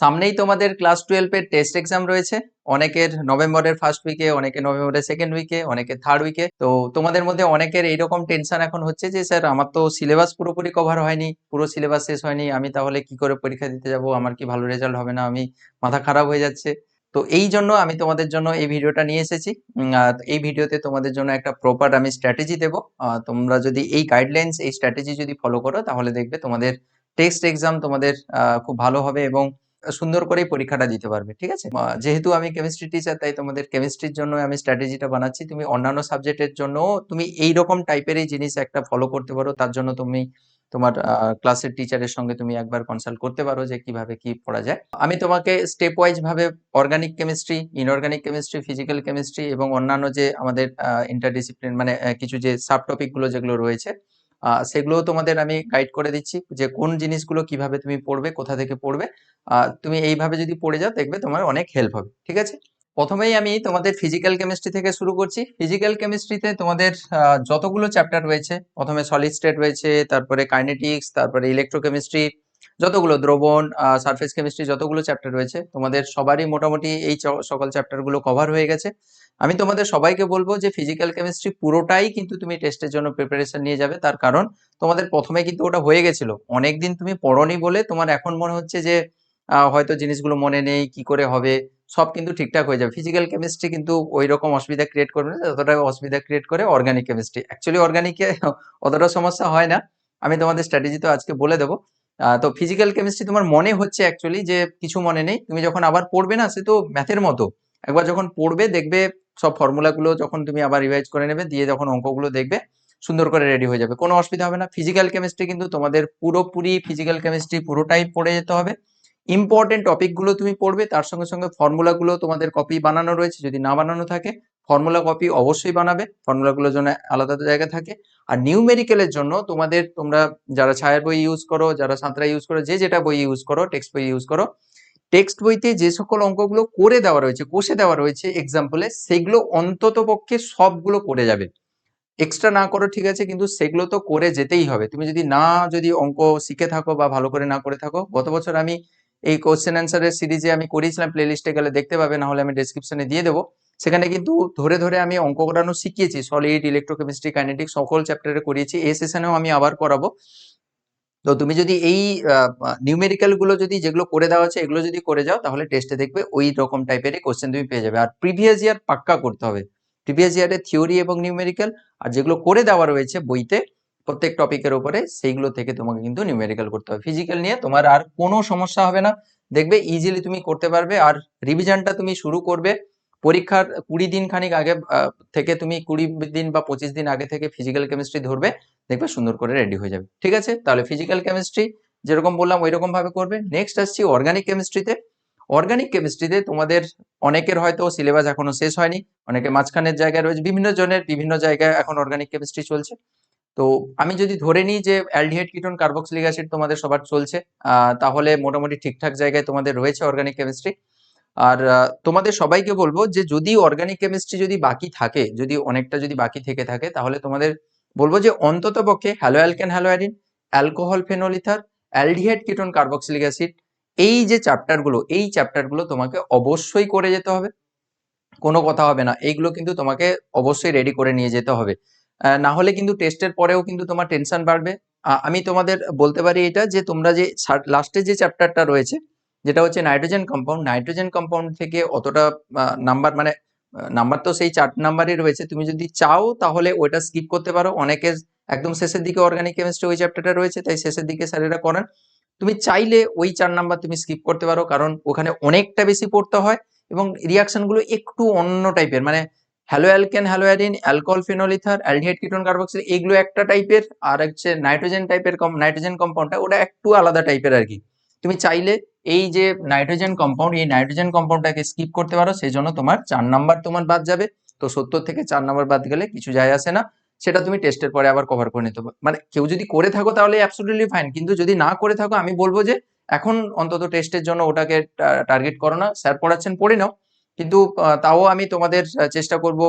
সামনেই তোমাদের ক্লাস টুয়েলভের টেস্ট এক্সাম রয়েছে। অনেকের নভেম্বরের ফার্স্ট উইকে অনেকে নভেম্বরের সেকেন্ড উইকে অনেকে থার্ড উইকে তো তোমাদের মধ্যে অনেকের এইরকম টেনশন এখন হচ্ছে যে, স্যার, আমার তো সিলেবাস পুরোপুরি কভার হয়নি, পুরো সিলেবাস শেষ হয়নি, আমি তাহলে কি করে পরীক্ষা দিতে যাব? আমার কি ভালো রেজাল্ট হবে না? আমি মাথা খারাপ হয়ে যাচ্ছে। তো এই জন্য আমি তোমাদের জন্য এই ভিডিওটা নিয়ে এসেছি। এই ভিডিওতে তোমাদের জন্য একটা প্রপার আমি স্ট্র্যাটেজি দেবো। তোমরা যদি এই গাইডলাইন্স এই স্ট্র্যাটেজি যদি ফলো করো, তাহলে দেখবে তোমাদের টেক্সট এক্সাম তোমাদের খুব ভালো হবে এবং সুন্দর করেই পরীক্ষাটা দিতে পারবে, ঠিক আছে? যেহেতু আমি কেমিস্ট্রি টিচার তাই তোমাদের কেমিস্ট্রির জন্য আমি স্ট্র্যাটেজিটা বানাচ্ছি। তুমি অন্যান্য সাবজেক্টের জন্য তুমি এই রকম টাইপেরই জিনিস একটা ফলো করতে পারো। তার জন্য তুমি তোমার ক্লাসের টিচারের সঙ্গে তুমি একবার কনসাল্ট করতে পারো যে কীভাবে কি পড়া যায়। আমি তোমাকে স্টেপ ওয়াইজ ভাবে organic chemistry inorganic chemistry physical chemistry এবং অন্যান্য যে আমাদের ইন্টারডিসিপ্লিন মানে কিছু যে সাব টপিকগুলো যেগুলো রয়েছে সেগুলোও তোমাদের আমি গাইড করে দিচ্ছি যে কোন জিনিসগুলো কীভাবে তুমি পড়বে, কোথা থেকে পড়বে। তুমি এইভাবে যদি পড়ে যাও, দেখবে তোমার অনেক হেল্প হবে, ঠিক আছে? প্রথমেই আমি তোমাদের ফিজিক্যাল কেমিস্ট্রি থেকে শুরু করছি। ফিজিক্যাল কেমিস্ট্রিতে তোমাদের যতগুলো চ্যাপ্টার রয়েছে, প্রথমে সলিড স্টেট রয়েছে, তারপরে কাইনেটিক্স তারপরে ইলেকট্রোকেমিস্ট্রি যতগুলো দ্রবণ সারফেস কেমিস্ট্রি যতগুলো চ্যাপ্টার রয়েছে, তোমাদের সবারই মোটামুটি এই সকল চ্যাপ্টারগুলো কভার হয়ে গেছে। আমি তোমাদের সবাইকে বলব যে ফিজিক্যাল কেমিস্ট্রি পুরোটাই কিন্তু তুমি টেস্টের জন্য প্রিপারেশন নিয়ে যাবে। তার কারণ তোমাদের প্রথমে কিন্তু ওটা হয়ে গেছিল। অনেকদিন তুমি পড়নি বলে তোমার এখন মনে হচ্ছে যে হয়তো জিনিসগুলো মনে নেই, কি করে হবে, সব কিন্তু ঠিকঠাক হয়ে যাবে। ফিজিক্যাল কেমিস্ট্রি কিন্তু ওই রকম অসুবিধা ক্রিয়েট করবে না, যতটা অসুবিধা ক্রিয়েট করে অর্গানিক কেমিস্ট্রি অ্যাকচুয়ালি অর্গানিকে অতটা সমস্যা হয় না। আমি তোমাদের স্ট্র্যাটেজি তো আজকে বলে দেবো। তো ফিজিক্যাল কেমিস্ট্রি তোমার মনে হচ্ছে অ্যাকচুয়ালি যে কিছু মনে নেই। তুমি যখন আবার পড়বে না, সে তো ম্যাথের মতো। একবার যখন পড়বে, দেখবে সব ফর্মুলাগুলো যখন তুমি আবার রিভাইজ করে নেবে, দিয়ে যখন অঙ্কগুলো দেখবে, সুন্দর করে রেডি হয়ে যাবে। কোনো অসুবিধা হবে না। ফিজিক্যাল কেমিস্ট্রি কিন্তু তোমাদের পুরোপুরি ফিজিক্যাল কেমিস্ট্রি পুরোটাই পড়ে যেতে হবে। ইম্পর্টেন্ট টপিকগুলো তুমি পড়বে, তার সঙ্গে সঙ্গে ফর্মুলাগুলো তোমাদের কপি বানানো রয়েছে। যদি না বানানো থাকে ফর্মুলা কপি অবশ্যই বানাবে। ফর্মুলাগুলোর জন্য আলাদা জায়গা থাকে। আর নিউমেরিক্যালের জন্য তোমাদের, তোমরা যারা ছায়ার বই ইউজ করো, যারা সাঁতরা ইউজ করো, যে যেটা বই ইউজ করো টেক্সট বই ইউজ করো টেক্সট বইতে যে সকল অঙ্কগুলো করে দেওয়া রয়েছে, কষে দেওয়া রয়েছে এক্সাম্পলে সেগুলো অন্তত পক্ষে সবগুলো করে যাবে। এক্সট্রা না করো ঠিক আছে, কিন্তু সেগুলো তো করে যেতেই হবে। তুমি যদি না, যদি অঙ্ক শিখে থাকো বা ভালো করে না করে থাকো, গত বছর আমি এই কোশ্চেন অ্যান্সারের সিরিজে আমি করিয়েছিলাম প্লে লিস্টে গেলে দেখতে পাবে, না হলে আমি ডেসক্রিপশনে দিয়ে দেবো। সেখানে কিন্তু ধরে ধরে আমি অঙ্ক করানো শিখিয়েছি সলিড ইলেকট্রোকেমিস্ট্রি কাইনেটিক সকল চ্যাপ্টারে করিয়েছি। এই সেশনেও আমি আবার করাবো। তো তুমি যদি এই নিউমেরিক্যালগুলো যদি যেগুলো করে দেওয়া আছে, এগুলো যদি করে যাও, তাহলে টেস্টে দেখবে ওই রকম টাইপেরই কোশ্চেন তুমি পেয়ে যাবে। আর প্রিভিয়াস ইয়ার পাক্কা করতে হবে। প্রিভিয়াস ইয়ারের থিওরি এবং নিউমেরিক্যাল আর যেগুলো করে দেওয়া রয়েছে বইতে, প্রত্যেক টপিকের উপরে, সেইগুলো থেকে তোমাকে কিন্তু নিউমেরিক্যাল করতে হবে। ফিজিক্যাল নিয়ে তোমার আর কোনো সমস্যা হবে না। দেখবে ইজিলি তুমি করতে পারবে আর রিভিশনটা তুমি শুরু করবে। পরীক্ষার কুড়ি দিন খানিক আগে থেকে তুমি কুড়ি দিন বা পঁচিশ দিন আগে থেকে ফিজিক্যাল কেমিস্ট্রি ধরবে, দেখবে সুন্দর করে রেডি হয়ে যাবে। ঠিক আছে? তাহলে ফিজিক্যাল কেমিস্ট্রি যেরকম বললাম ওই রকম ভাবে করবে। নেক্সট আসছি অর্গানিক কেমিস্ট্রিতে অর্গানিক কেমিস্ট্রিতে তোমাদের অনেকের হয়তো সিলেবাস এখনও শেষ হয়নি, অনেকে মাঝখানের জায়গায় রয়েছে, বিভিন্ন জনের বিভিন্ন জায়গায় এখন অর্গানিক কেমিস্ট্রি চলছে। তো আমি যদি ধরে নিই যে অ্যালডিহাইড কিটোন কার্বক্সিলিক অ্যাসিড তোমাদের সবার চলছে তাহলে মোটামুটি ঠিকঠাক জায়গায় তোমাদের রয়েছে অর্গানিক কেমিস্ট্রি আর তোমাদের সবাইকে বলব যে যদি অর্গানিক কেমিস্ট্রি যদি বাকি থাকে, যদি অনেকটা যদি বাকি থেকে থাকে, তাহলে তোমাদের বলব যে অন্তত পক্ষে halo alkane haloarene alcohol phenol ether aldehyde ketone carboxylic acid এই যে চ্যাপ্টারগুলো এই চ্যাপ্টারগুলো তোমাকে অবশ্যই করে যেতে হবে। কোনো কথা হবে না। এইগুলো কিন্তু তোমাকে অবশ্যই রেডি করে নিয়ে যেতে হবে। না হলে কিন্তু টেস্টের পরেও কিন্তু তোমার টেনশন বাড়বে। আমি তোমাদের বলতে পারি এটা যে তোমরা যে লাস্টে যে চ্যাপ্টারটা রয়েছে যেটা হচ্ছে নাইট্রোজেন কম্পাউন্ড নাইট্রোজেন কম্পাউন্ড থেকে অতটা নাম্বার মানে নাম্বার তো সেই চার নাম্বারই রয়েছে। তুমি যদি চাও তাহলে ওইটা স্কিপ করতে পারো। অনেকে একদম শেষের দিকে অর্গানিক কেমিস্ট্রি ওই চ্যাপ্টারটা রয়েছে, তাই শেষের দিকে স্যারেরা করেন। তুমি চাইলে ওই চার নাম্বার তুমি স্কিপ করতে পারো, কারণ ওখানে অনেকটা বেশি পড়তে হয় এবং রিয়াকশনগুলো একটু অন্য টাইপের মানে halo alkane haloarene alcohol phenol ether aldehyde ketone carboxyl এগুলো একটা টাইপের আর হচ্ছে নাইট্রোজেন টাইপের নাইট্রোজেন কম্পাউন্ডটা ওটা একটু আলাদা টাইপের আর কি। তুমি চাইলে এই যে নাইট্রোজেন কম্পাউন্ড এই নাইট্রোজেন কম্পাউন্ডটাকে স্কিপ করতে পারো সেই জন্য তোমার চার নাম্বার তোমার বাদ যাবে। তো সত্তর থেকে চার নাম্বার বাদ গেলে কিছু যায় আসে না। সেটা তুমি টেস্টের পরে আবার কভার করে নিতে মানে কেউ যদি করে থাকো তাহলে অ্যাবসলিউটলি ফাইন কিন্তু যদি না করে থাকো আমি বলব যে এখন অন্তত টেস্টের জন্য ওটাকে টার্গেট করো না। স্যার পড়াচ্ছেন, পড়ে নাও। কিন্তু তাও আমি তোমাদের চেষ্টা করব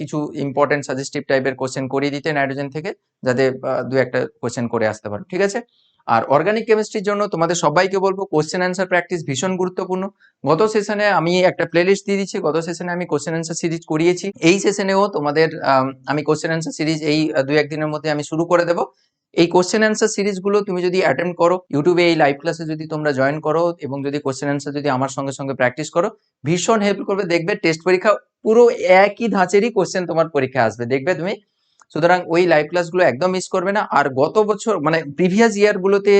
কিছু ইম্পর্টেন্ট সাজেস্টিভ টাইপের কোশ্চেন করিয়ে দিতে নাইট্রোজেন থেকে, যাতে দু একটা কোশ্চেন করে আসতে পারো। ঠিক আছে? আর অর্গানিক কেমিস্ট্রির জন্য তোমাদের সবাইকে বলব কোশ্চেন অ্যান্সার প্র্যাকটিস ভীষণ গুরুত্বপূর্ণ। গত সেশনে আমি একটা প্লেলিস্ট দিয়ে দিচ্ছি গত সেশনে আমি কোশ্চেন অ্যান্সার সিরিজ করিয়েছি। এই সেশনেও তোমাদের আম, কোশ্চেন অ্যান্সার সিরিজ এই দু একদিনের মধ্যে আমি শুরু করে দেবো। এই কোশ্চেন অ্যান্সার সিরিজগুলো তুমি যদি অ্যাটেম্প করো ইউটিউবে এই লাইভ ক্লাসে যদি তোমরা জয়েন করো এবং যদি কোশ্চেন অ্যান্সার যদি আমার সঙ্গে সঙ্গে প্র্যাকটিস করো ভীষণ হেল্প করবে। দেখবে টেস্ট পরীক্ষা পুরো একই ধাঁচেরই কোশ্চেন তোমার পরীক্ষা আসবে। দেখবে তুমি সুতরাং ওই লাইভ ক্লাসগুলো একদম মিস করবে না। আর গত বছর মানে প্রিভিয়াস ইয়ার গুলোতে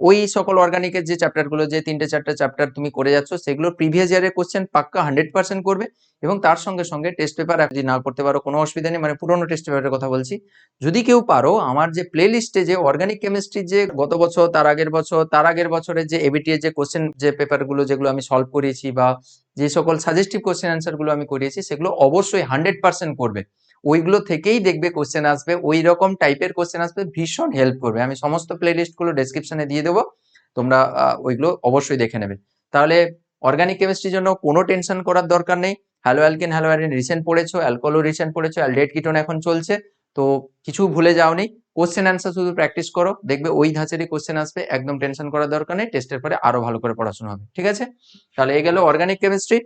ওই সকল অর্গানিকের যে চ্যাপ্টারগুলো, যে তিনটে চারটে চ্যাপ্টার তুমি করে যাচ্ছ সেগুলো প্রিভিয়াস ইয়ারের কোশ্চেন পাক্কা হান্ড্রেড পার্সেন্ট করবে এবং তার সঙ্গে সঙ্গে টেস্ট পেপার যদি না করতে পারো, কোনো অসুবিধা নেই। মানে পুরোনো টেস্ট পেপারের কথা বলছি। যদি কেউ পারো, আমার যে প্লে লিস্টে যে অর্গানিক কেমিস্ট্রির যে গত বছর, তার আগের বছর, তার আগের বছরের যে এবিটি এর যে কোশ্চেন যে পেপারগুলো যেগুলো আমি সলভ করিয়েছি বা যে সকল সাজেস্টিভ কোশ্চেন অ্যান্সারগুলো আমি করিয়েছি, সেগুলো অবশ্যই হান্ড্রেড পার্সেন্ট করবে। ওইগুলো থেকেই দেখবে কোশ্চেন আসবে ওই রকম টাইপের কোশ্চেন আসবে, ভীষণ হেল্প করবে। আমি সমস্ত প্লে লিস্টগুলো ডেসক্রিপশনে দিয়ে দেবো, তোমরা ওইগুলো অবশ্যই দেখে নেবে। তাহলে অর্গানিক কেমিস্ট্রির জন্য কোনো টেনশন করার দরকার নেই। Halo alkane halo arene recent পড়েছো অ্যালকোহলও রিসেন্ট পড়েছো অ্যালডেট কিটোন এখন চলছে। তো কিছু ভুলে যাওনি কোশ্চেন অ্যান্সার শুধু প্র্যাকটিস করো, দেখবে ওই ধাঁচেরই কোশ্চেন আসবে, একদম টেনশন করার দরকার নেই টেস্টের পরে আরও ভালো করে পড়াশোনা হবে। ঠিক আছে? তাহলে এই গেল অর্গানিক কেমিস্ট্রি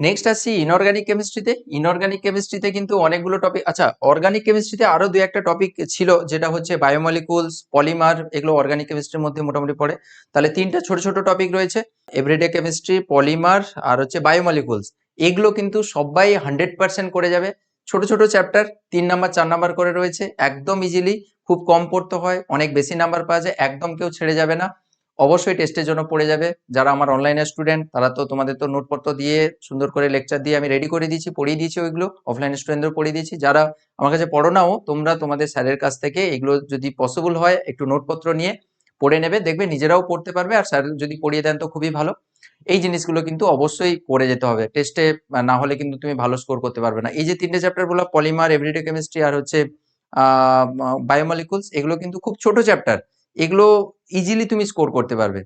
নেক্সট আসছি ইনঅর্গানিক কেমিস্ট্রিতে ইনঅর্গানিক কেমিস্ট্রিতে কিন্তু অনেকগুলো টপিক আচ্ছা অর্গানিক কেমিস্ট্রিতে আরও দু একটা টপিক ছিল, যেটা হচ্ছে বায়োমলিকুলস পলিমার এগুলো অর্গানিক কেমিস্ট্রির মধ্যে মোটামুটি পড়ে। তাহলে তিনটা ছোট ছোট টপিক রয়েছে এভরিডে কেমিস্ট্রি পলিমার আর হচ্ছে বায়োমলিকুলস এগুলো কিন্তু সবাই হান্ড্রেড পার্সেন্ট করে যাবে। ছোট ছোট চ্যাপ্টার তিন নাম্বার চার নাম্বার করে রয়েছে। একদম ইজিলি খুব কম পড়তে হয়, অনেক বেশি নাম্বার পাওয়া যায়, একদম কেউ ছেড়ে যাবে না। অবশ্যই টেস্টের জন্য পড়ে যাবে। যারা আমার অনলাইনে স্টুডেন্ট তারা তো তোমাদের তো নোটপত্র দিয়ে সুন্দর করে লেকচার দিয়ে আমি রেডি করে দিয়েছি, পড়িয়ে দিয়েছি ওইগুলো। অফলাইন স্টুডেন্টদের পড়িয়ে দিয়েছি। যারা আমার কাছে পড়ো নাও, তোমরা তোমাদের স্যারের কাছ থেকে এগুলো যদি পসিবল হয়, একটু নোটপত্র নিয়ে পড়ে নেবে। দেখবে নিজেরাও পড়তে পারবে আর স্যার যদি পড়িয়ে দেন তো খুবই ভালো। এই জিনিসগুলো কিন্তু অবশ্যই পড়ে যেতে হবে। টেস্টে না হলে কিন্তু তুমি ভালো স্কোর করতে পারবে না। এই যে তিনটে চ্যাপ্টার পলিমার এভরিডে কেমিস্ট্রি আর হচ্ছে বায়োমলিকুলস এগুলো কিন্তু খুব ছোট চ্যাপ্টার এগুলো ইজিলি তুমি স্কোর করতে পারবে।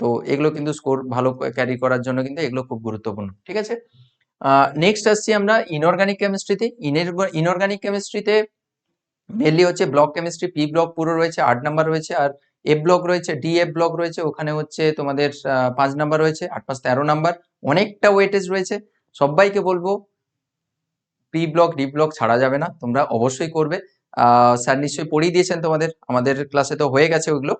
তো এগুলো কিন্তু স্কোর ভালো ক্যারি করার জন্য কিন্তু এগুলো খুব গুরুত্বপূর্ণ, ঠিক আছে? নেক্সট আসছি আমরা ইনঅর্গানিক কেমিস্ট্রিতে ইনঅর্গানিক কেমিস্ট্রিতে মেনলি হচ্ছে ব্লক কেমিস্ট্রি পি ব্লক পুরো রয়েছে, আট নাম্বার রয়েছে, আর এ ব্লক রয়েছে ডি এ ব্লক রয়েছে, ওখানে হচ্ছে তোমাদের পাঁচ নাম্বার রয়েছে, আট, পাঁচ, তেরো নাম্বার অনেকটা ওয়েটেজ রয়েছে। সবাইকে বলব পি ব্লক ডি ব্লক ছাড়া যাবে না, তোমরা অবশ্যই করবে। স্যার নিশ্চয়ই পড়িয়ে দিয়েছেন তোমাদের। আমাদের ক্লাসে তো হয়ে গেছে ওইগুলো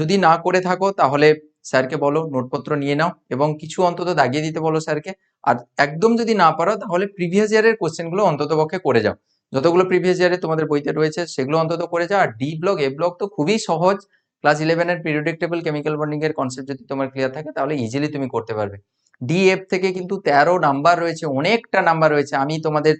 যদি না করে থাকো, তাহলে স্যারকে বলো, নোটপত্র নিয়ে নাও এবং কিছু অন্তত দাগিয়ে দিতে বলো স্যারকে। আর একদম যদি না পারো, তাহলে প্রিভিয়াস ইয়ারের কোশ্চেনগুলো অন্তত পক্ষে করে যাও। যতগুলো প্রিভিয়াস ইয়ারে তোমাদের বইতে রয়েছে, সেগুলো অন্তত করে যাও। আর ডি ব্লক এ ব্লক তো খুবই সহজ। ক্লাস ইলেভেনের পিরিয়ডিক কেমিক্যাল বন্ডিং এর কনসেপ্ট যদি তোমার ক্লিয়ার থাকে, তাহলে ইজিলি তুমি করতে পারবে। ডিএফ থেকে কিন্তু তেরো নাম্বার রয়েছে, অনেকটা নাম্বার রয়েছে। আমি তোমাদের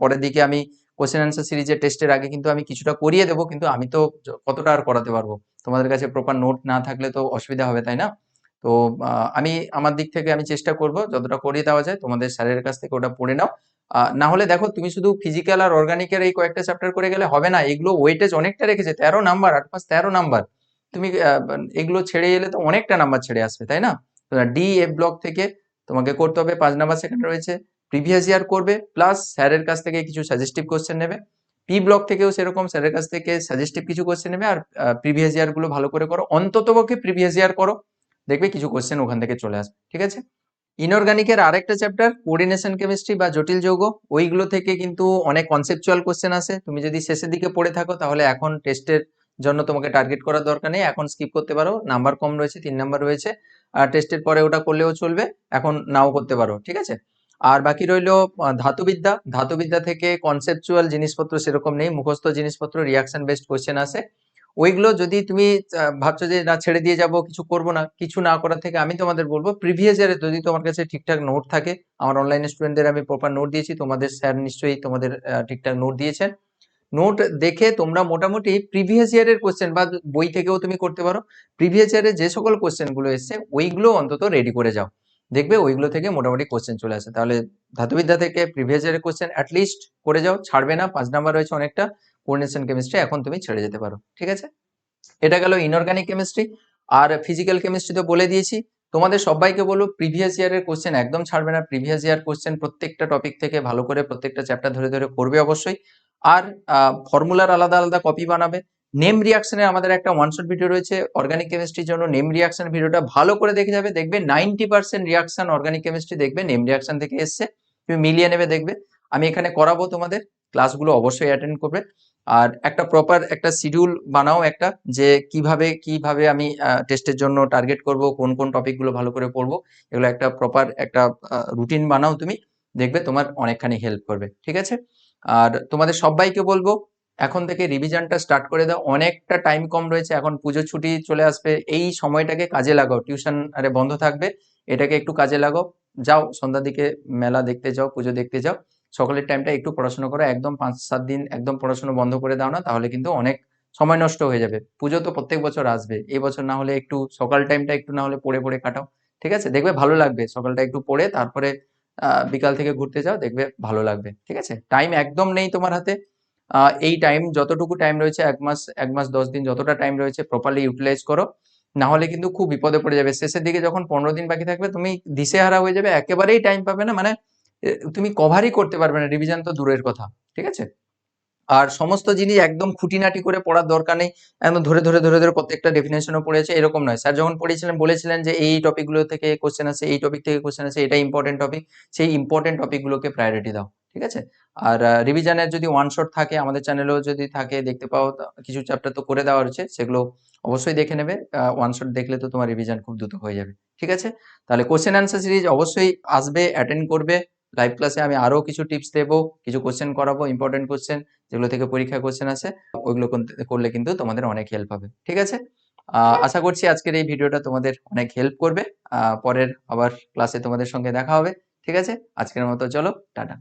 পরের দিকে আমি কোশ্চেন অ্যান্সার সিরিজের টেস্টের আগে কিন্তু আমি কিছুটা করিয়ে দেবো, কিন্তু আমি তো কতটা আর করাতে পারব? তোমাদের কাছে প্রপার নোট না থাকলে তো অসুবিধা হবে, তাই না? তো আমি আমার দিক থেকে আমি চেষ্টা করব, যতটা করিয়ে দেওয়া যায়, তোমাদের স্যারের কাছ থেকে ওটা পড়ে নাও। না হলে দেখো, তুমি শুধু ফিজিক্যাল আর অর্গানিকের এই কয়েকটা চ্যাপ্টার করে গেলে হবে না, এগুলো ওয়েটেজ অনেকটা রেখেছে, তেরো নাম্বার আট পাঁচ, তেরো নাম্বার তুমি এগুলো ছেড়ে এলে তো অনেকটা নাম্বার ছেড়ে আসবে, তাই না? ডি এফ ব্লক থেকে তোমাকে করতে হবে, পাঁচ নাম্বার সেকেন্ড রয়েছে প্রিভিয়াস ইয়ার করবে প্লাস স্যারের কাছ থেকে কিছু সাজেস্টিভ কোশ্চেন নেবে। পি ব্লক থেকেও সেরকম স্যারের কাছ থেকে সাজেস্টিভ কিছু কোশ্চেন নেবে, আর প্রিভিয়াস ইয়ারগুলো ভালো করে করো। অন্তত পক্ষে প্রিভিয়াস ইয়ার করো, দেখবে কিছু কোশ্চেন ওখান থেকে চলে আসবে, ঠিক আছে? ইনঅর্গানিকের আরেকটা চ্যাপ্টার কোঅর্ডিনেশন কেমিস্ট্রি বা জটিল যৌগ, ওইগুলো থেকে কিন্তু অনেক কনসেপচুয়াল কোশ্চেন আসে। তুমি যদি শেষের দিকে পড়ে থাকো, তাহলে এখন টেস্টের জন্য তোমাকে টার্গেট করার দরকার নেই। এখন স্কিপ করতে পারো নাম্বার কম রয়েছে, তিন নাম্বার রয়েছে। আর টেস্টের পরে ওটা করলেও চলবে, এখন নাও করতে পারো, ঠিক আছে? আর বাকি রইল ধাতুবিদ্যা। ধাতুবিদ্যা থেকে কনসেপচুয়াল জিনিসপত্র সেরকম নেই, মুখস্থ জিনিসপত্র রিয়াকশন বেসড কোশ্চেন আসে ওইগুলো যদি তুমি ভাবছ যে না, ছেড়ে দিয়ে যাব, কিছু করব না, কিছু না করার থেকে আমি তোমাদের বলব প্রিভিয়াস ইয়ারে যদি তোমার কাছে ঠিকঠাক নোট থাকে, আমার অনলাইন স্টুডেন্টদের আমি প্রপার নোট দিয়েছি, তোমাদের স্যার নিশ্চয়ই তোমাদের ঠিকঠাক নোট দিয়েছেন। নোট দেখে তোমরা মোটামুটি প্রিভিয়াস ইয়ারের কোশ্চেন বা বই থেকেও তুমি করতে পারো। প্রিভিয়াস ইয়ারে যে সকল কোশ্চেনগুলো এসছে, ওইগুলো অন্তত রেডি করে যাও। দেখবে ওইগুলো থেকে মোটামুটি কোশ্চেন চলে আসে। তাহলে ধাতুবিদ্যা থেকে প্রিভিয়াস ইয়ারের কোশ্চেন অ্যাটলিস্ট করে যাও, ছাড়বে না, পাঁচ নাম্বার রয়েছে অনেকটা কোঅর্ডিনেশন কেমিস্ট্রি এখন তুমি ছেড়ে যেতে পারো, ঠিক আছে? এটা গেল ইনঅর্গানিক কেমিস্ট্রি আর ফিজিক্যাল কেমিস্ট্রি তো বলে দিয়েছি। তোমাদের সবাইকে বলো প্রিভিয়াস ইয়ারের কোশ্চেন একদম ছাড়বে না প্রিভিয়াস ইয়ার কোশ্চেন প্রত্যেকটা টপিক থেকে ভালো করে প্রত্যেকটা চ্যাপ্টার ধরে ধরে করবে অবশ্যই। আর ফর্মুলার আলাদা আলাদা কপি বানাবে নেম রিয়াকশনের আমাদের একটা ওয়ান শট ভিডিও রয়েছে অর্গানিক কেমিস্ট্রির জন্য নেম রিয়াকশন ভিডিওটা ভালো করে দেখে যাবে, দেখবে ninety percent reaction organic chemistry দেখবে, নেম রিয়াকশন থেকে এসছে, তুমি মিলিয়ে নেবে, দেখবে। আমি এখানে করাবো তোমাদের ক্লাসগুলো অবশ্যই অ্যাটেন্ড করবে। আর একটা প্রপার একটা শিডিউল বানাও একটা, যে কীভাবে কীভাবে আমি টেস্টের জন্য টার্গেট করব, কোন কোন টপিকগুলো ভালো করে পড়ব, এগুলো একটা প্রপার একটা রুটিন বানাও তুমি, দেখবে তোমার অনেকখানি হেল্প করবে, ঠিক আছে? আর তোমাদের সবাইকে বলব এখন থেকে রিভিশনটা স্টার্ট করে দাও। অনেকটা টাইম কম রয়েছে, এখন পুজো ছুটি চলে আসবে। এই সময়টাকে কাজে লাগাও। টিউশন আরে বন্ধ থাকবে, এটাকে একটু কাজে লাগাও। যাও, সন্ধ্যার দিকে মেলা দেখতে যাও, পুজো দেখতে যাও। সকালের টাইমটা একটু পড়াশোনা করো। একদম পাঁচ সাত দিন একদম পড়াশোনা বন্ধ করে দাও না, তাহলে কিন্তু অনেক সময় নষ্ট হয়ে যাবে। পুজো তো প্রত্যেক বছর আসবে। এই বছর না হলে একটু সকাল টাইমটা একটু না হলে পড়ে পড়ে কাটাও। ঠিক আছে? দেখবে ভালো লাগবে। সকালটা একটু পড়ে, তারপরে বিকাল থেকে ঘুরতে যাও, দেখবে ভালো লাগবে। ঠিক আছে? টাইম একদম নেই তোমার হাতে। এই টাইম যতটুকু টাইম রয়েছে, এক মাস এক মাস, দশ দিন যতটা টাইম রয়েছে প্রপারলি ইউটিলাইজ করো। না হলে কিন্তু খুব বিপদে পড়ে যাবে। শেষের দিকে যখন পনেরো দিন বাকি থাকবে, তুমি দিশেহারা হয়ে যাবে। একেবারেই টাইম পাবে না। মানে তুমি কভারই করতে পারবে না। রিভিশন তো দূরের কথা। ঠিক আছে? আর সমস্ত জিনিস একদম খুঁটিনাটি করে পড়ার দরকার নেই। একদম ধরে ধরে ধরে ধরে প্রত্যেকটা ডেফিনেশনও পড়েছে এরকম নয়। স্যার যখন পড়িয়েছিলেন, বলেছিলেন যে এই টপিকগুলো থেকে কোশ্চেন আছে এই টপিক থেকে কোশ্চেন আছে এটা ইম্পর্টেন্ট টপিক সেই ইম্পর্টেন্ট টপিকগুলোকে প্রায়োরিটি দাও। ঠিক আছে? আর রিভিশনের যদি ওয়ান শট থাকে, আমাদের চ্যানেলেও যদি থাকে, দেখতে পাও কিছু চ্যাপ্টার তো করে দেওয়া হচ্ছে সেগুলো অবশ্যই দেখে নেবে। ওয়ান শট দেখলে তো তোমার রিভিশন খুব দ্রুত হয়ে যাবে, ঠিক আছে? তাহলে কোশ্চেন অ্যান্সার সিরিজ অবশ্যই আসবে অ্যাটেন্ড করবে। লাইভ ক্লাসে আমি আরও কিছু টিপস দেবো, কিছু কোশ্চেন করাবো ইম্পর্টেন্ট কোশ্চেন যেগুলো থেকে পরীক্ষা কোশ্চেন আছে ওইগুলো করলে কিন্তু তোমাদের অনেক হেল্প হবে, ঠিক আছে? আশা করছি আজকের এই ভিডিওটা তোমাদের অনেক হেল্প করবে। পরের আবার ক্লাসে তোমাদের সঙ্গে দেখা হবে, ঠিক আছে? আজকের মতো চলো, টাটা।